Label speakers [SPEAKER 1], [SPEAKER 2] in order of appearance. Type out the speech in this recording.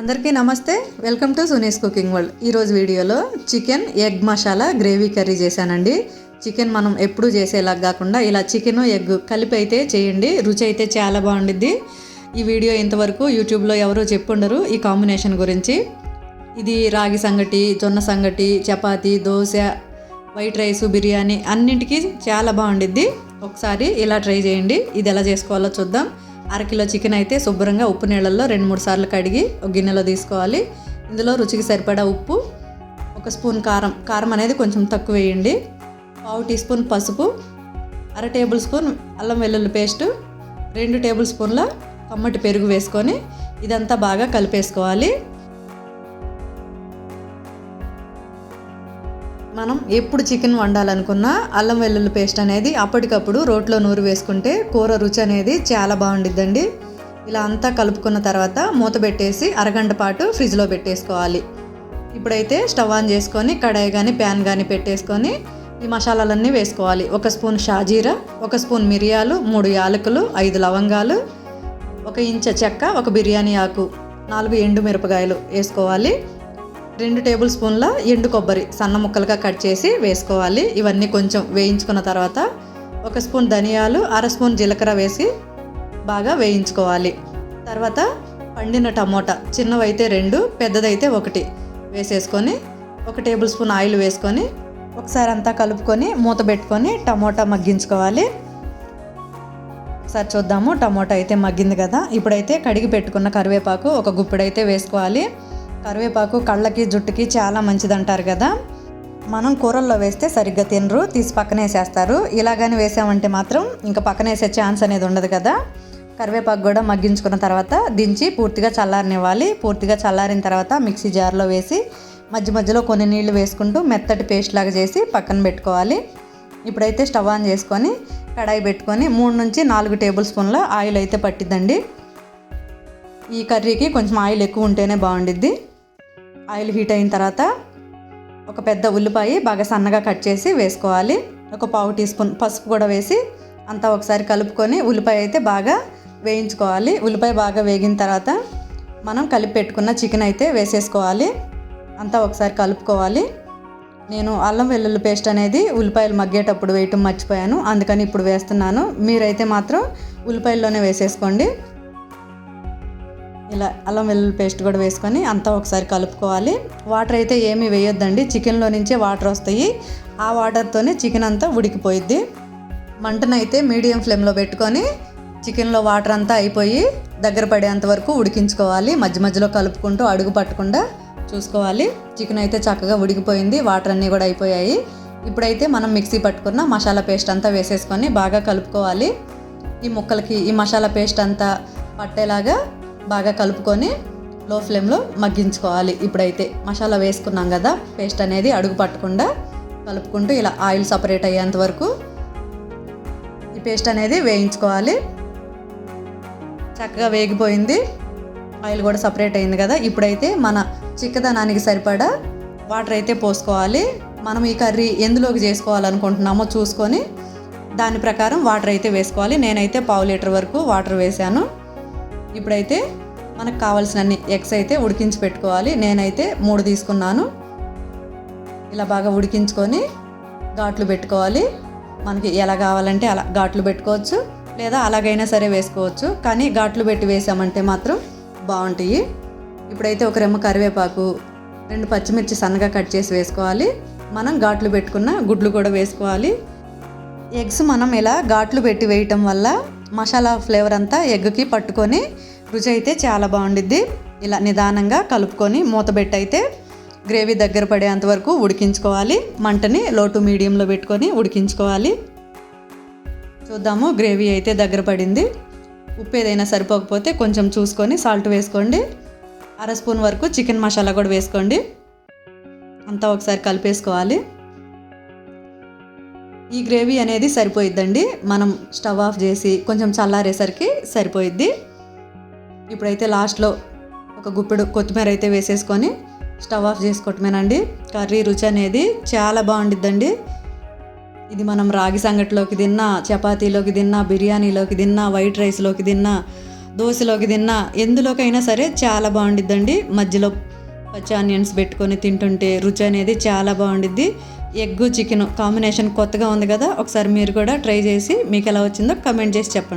[SPEAKER 1] అందరికీ నమస్తే. Welcome to Suni's cooking world. ఈరోజు వీడియోలో chicken egg masala gravy curry చేశానండి. చికెన్ మనం ఎప్పుడు చేసేలా కాకుండా ఇలా చికెన్ ఎగ్ కలిపి అయితే చేయండి. రుచి అయితే చాలా బాగుండిద్ది. ఈ వీడియో ఇంతవరకు యూట్యూబ్లో ఎవరో చెప్పుండరు. ఈ కాంబినేషన్ గురించి ఇది రాగి సంగటి జొన్న సంగటి చపాతి దోశ వైట్ రైస్ బిర్యానీ అన్నింటికి చాలా బాగుండిద్ది. ఒకసారి ఇలా ట్రై చేయండి. ఇది ఎలా చేసుకోవాలో చూద్దాం. అరకిలో చికెన్ అయితే శుభ్రంగా ఉప్పు నీళ్ళల్లో రెండు మూడు సార్లు కడిగి ఒక గిన్నెలో తీసుకోవాలి. ఇందులో రుచికి సరిపడా ఉప్పు ఒక స్పూన్ కారం. కారం అనేది కొంచెం తక్కువ వేయండి. పావు టీ స్పూన్ పసుపు అర టేబుల్ స్పూన్ అల్లం వెల్లుల్లి పేస్ట్ రెండు టేబుల్ స్పూన్ల కమ్మటి పెరుగు వేసుకొని ఇదంతా బాగా కలిపేసుకోవాలి. మనం ఎప్పుడు చికెన్ వండాలనుకున్నా అల్లం వెల్లుల్లి పేస్ట్ అనేది అప్పటికప్పుడు రోట్లో నూరు వేసుకుంటే కూర రుచి అనేది చాలా బాగుండిద్దండి. ఇలా అంతా కలుపుకున్న తర్వాత మూత పెట్టేసి అరగంట పాటు ఫ్రిడ్జ్లో పెట్టేసుకోవాలి. ఇప్పుడైతే స్టవ్ ఆన్ చేసుకొని కడాయి కానీ ప్యాన్ కానీ పెట్టేసుకొని ఈ మసాలాలన్నీ వేసుకోవాలి. ఒక స్పూన్ షాజీరా ఒక స్పూన్ మిరియాలు మూడు యాలకులు ఐదు లవంగాలు ఒక ఇంచ చెక్క ఒక బిర్యానీ ఆకు నాలుగు ఎండు మిరపకాయలు వేసుకోవాలి. రెండు టేబుల్ స్పూన్ల ఎండు కొబ్బరి సన్న ముక్కలుగా కట్ చేసి వేసుకోవాలి. ఇవన్నీ కొంచెం వేయించుకున్న తర్వాత ఒక స్పూన్ ధనియాలు అర స్పూన్ జీలకర్ర వేసి బాగా వేయించుకోవాలి. తర్వాత పండిన టమోటా చిన్నవైతే రెండు పెద్దదైతే ఒకటి వేసేసుకొని ఒక టేబుల్ స్పూన్ ఆయిల్ వేసుకొని ఒకసారి అంతా కలుపుకొని మూత పెట్టుకొని టమోటా మగ్గించుకోవాలి. ఒకసారి చూద్దాము టమోటా అయితే మగ్గింది కదా. ఇప్పుడైతే కడిగి పెట్టుకున్న కరివేపాకు ఒక గుప్పిడైతే వేసుకోవాలి. కరివేపాకు కళ్ళకి జుట్టుకి చాలా మంచిది అంటారు కదా. మనం కూరల్లో వేస్తే సరిగ్గా తినరు తీసి పక్కన వేసేస్తారు. ఇలాగని వేసామంటే మాత్రం ఇంకా పక్కన వేసే ఛాన్స్ అనేది ఉండదు కదా. కరివేపాకు కూడా మగ్గించుకున్న తర్వాత దించి పూర్తిగా చల్లారనివ్వాలి. పూర్తిగా చల్లారిన తర్వాత మిక్సీ జార్లో వేసి మధ్య మధ్యలో కొన్ని నీళ్ళు వేసుకుంటూ మెత్తటి పేస్ట్ లాగా చేసి పక్కన పెట్టుకోవాలి. ఇప్పుడైతే స్టవ్ ఆన్ చేసుకొని కడాయి పెట్టుకొని మూడు నుంచి నాలుగు టేబుల్ స్పూన్ల ఆయిల్ అయితే పట్టిద్దండి. ఈ కర్రీకి కొంచెం ఆయిల్ ఎక్కువ ఉంటేనే బాగుండిద్ది. ఆయిల్ హీట్ అయిన తర్వాత ఒక పెద్ద ఉల్లిపాయ బాగా సన్నగా కట్ చేసి వేసుకోవాలి. ఒక పావు టీ స్పూన్ పసుపు కూడా వేసి అంతా ఒకసారి కలుపుకొని ఉల్లిపాయ అయితే బాగా వేయించుకోవాలి. ఉల్లిపాయ బాగా వేగిన తర్వాత మనం కలిపి పెట్టుకున్న చికెన్ అయితే వేసేసుకోవాలి. అంతా ఒకసారి కలుపుకోవాలి. నేను అల్లం వెల్లుల్లి పేస్ట్ అనేది ఉల్లిపాయలు మగ్గేటప్పుడు వేయటం మర్చిపోయాను. అందుకని ఇప్పుడు వేస్తున్నాను. మీరైతే మాత్రం ఉల్లిపాయల్లోనే వేసేసుకోండి. ఇలా అల్లం వెల్లుల్లి పేస్ట్ కూడా వేసుకొని అంతా ఒకసారి కలుపుకోవాలి. వాటర్ అయితే ఏమీ వేయొద్దండి. చికెన్లో నుంచే వాటర్ వస్తాయి. ఆ వాటర్తోనే చికెన్ అంతా ఉడికిపోయిద్ది. మంటనైతే మీడియం ఫ్లేమ్లో పెట్టుకొని చికెన్లో వాటర్ అంతా అయిపోయి దగ్గర పడేంత వరకు ఉడికించుకోవాలి. మధ్య మధ్యలో కలుపుకుంటూ అడుగు పట్టకుండా చూసుకోవాలి. చికెన్ అయితే చక్కగా ఉడికిపోయింది. వాటర్ అన్నీ కూడా అయిపోయాయి. ఇప్పుడైతే మనం మిక్సీ పట్టుకున్న మసాలా పేస్ట్ అంతా వేసేసుకొని బాగా కలుపుకోవాలి. ఈ ముక్కలకి ఈ మసాలా పేస్ట్ అంతా పట్టేలాగా బాగా కలుపుకొని లో ఫ్లేమ్లో మగ్గించుకోవాలి. ఇప్పుడైతే మసాలా వేసుకున్నాం కదా పేస్ట్ అనేది అడుగు పట్టకుండా కలుపుకుంటూ ఇలా ఆయిల్ సపరేట్ అయ్యేంత వరకు ఈ పేస్ట్ అనేది వేయించుకోవాలి. చక్కగా వేగిపోయింది. ఆయిల్ కూడా సపరేట్ అయింది కదా. ఇప్పుడైతే మన చిక్కదనానికి సరిపడా వాటర్ అయితే పోసుకోవాలి. మనం ఈ కర్రీ ఎందులోకి చేసుకోవాలనుకుంటున్నామో చూసుకొని దాని ప్రకారం వాటర్ అయితే వేసుకోవాలి. నేనైతే పావు లీటర్ వరకు వాటర్ వేశాను. ఇప్పుడైతే మనకు కావాల్సినన్ని ఎగ్స్ అయితే ఉడికించి పెట్టుకోవాలి. నేనైతే మూడు తీసుకున్నాను. ఇలా బాగా ఉడికించుకొని ఘాట్లు పెట్టుకోవాలి. మనకి ఎలా కావాలంటే అలా ఘాట్లు పెట్టుకోవచ్చు. లేదా అలాగైనా సరే వేసుకోవచ్చు. కానీ ఘాట్లు పెట్టి వేసామంటే మాత్రం బాగుంటాయి. ఇప్పుడైతే ఒక రెమ్మ కరివేపాకు రెండు పచ్చిమిర్చి సన్నగా కట్ చేసి వేసుకోవాలి. మనం ఘాట్లు పెట్టుకున్న గుడ్లు కూడా వేసుకోవాలి. ఎగ్స్ మనం ఇలా ఘాట్లు పెట్టి వేయటం వల్ల మసాలా ఫ్లేవర్ అంతా ఎగ్కి పట్టుకొని రుచి అయితే చాలా బాగుండిద్ది. ఇలా నిదానంగా కలుపుకొని మూతబెట్టి అయితే గ్రేవీ దగ్గర పడేంత వరకు ఉడికించుకోవాలి. మంటని లో టు మీడియంలో పెట్టుకొని ఉడికించుకోవాలి. చూద్దాము గ్రేవీ అయితే దగ్గర పడింది. ఉప్పు ఏదైనా సరిపోకపోతే కొంచెం చూసుకొని సాల్ట్ వేసుకోండి. అర స్పూన్ వరకు చికెన్ మసాలా కూడా వేసుకోండి. అంతా ఒకసారి కలిపేసుకోవాలి. ఈ గ్రేవీ అనేది సరిపోయిద్దండి. మనం స్టవ్ ఆఫ్ చేసి కొంచెం చల్లారేసరికి సరిపోయిద్ది. ఇప్పుడైతే లాస్ట్లో ఒక గుప్పెడు కొత్తిమీర అయితే వేసేసుకొని స్టవ్ ఆఫ్ చేసుకోవటమేనండి. కర్రీ రుచి అనేది చాలా బాగుండిద్దండి. ఇది మనం రాగి సంగటిలోకి తిన్నా చపాతీలోకి తిన్నా బిర్యానీలోకి తిన్నా వైట్ రైస్లోకి తిన్నా దోశలోకి తిన్నా ఎందులోకైనా సరే చాలా బాగుండిద్దండి. మధ్యలో పచ్చి ఆనియన్స్ పెట్టుకొని తింటుంటే రుచి అనేది చాలా బాగుండిద్ది. ఎగ్గు చికెన్ కాంబినేషన్ కొత్తగా ఉంది కదా ఒకసారి మీరు కూడా ట్రై చేసి మీకు ఎలా వచ్చిందో కమెంట్ చేసి చెప్పండి.